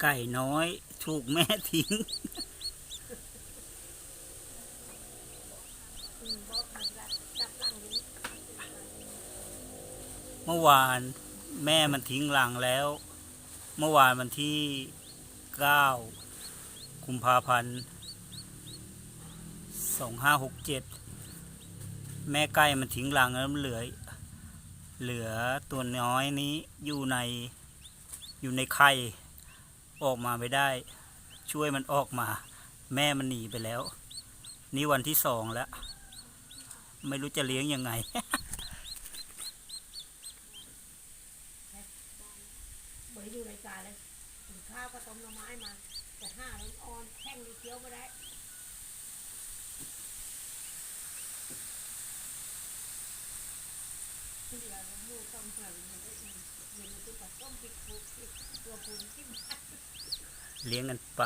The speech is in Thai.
ไก่น้อย ถูกแม่ทิ้ง เมื่อวานแม่มันทิ้งหลังแล้ว เมื่อวานวันที่เก้ากุมภาพันธ์สองห้าหกเจ็ดแม่ไก่มันทิ้งหลังแล้วมันเหลือ เหลือตัวน้อยนี้อยู่ในอยู่ในไข่ ออกมาไม่ได้ ช่วยมันออกมา แม่มันหนีไปแล้ว นี่วันที่สองแล้ว ไม่รู้จะเลี้ยงยังไงเบยอยู่ในจานเลยกินข้าวก็ต้มหน่อไม้มา แต่ห้าแล้วอ่อนแข็งนี่เคี้ยวไม่ได้ที่เหลือก็หมูต้มเผือกมันก็อีกเดี๋ยวมันจะต้มพริกคลุกพริกตัวปูนจิ้ม เลี้ยงกันไป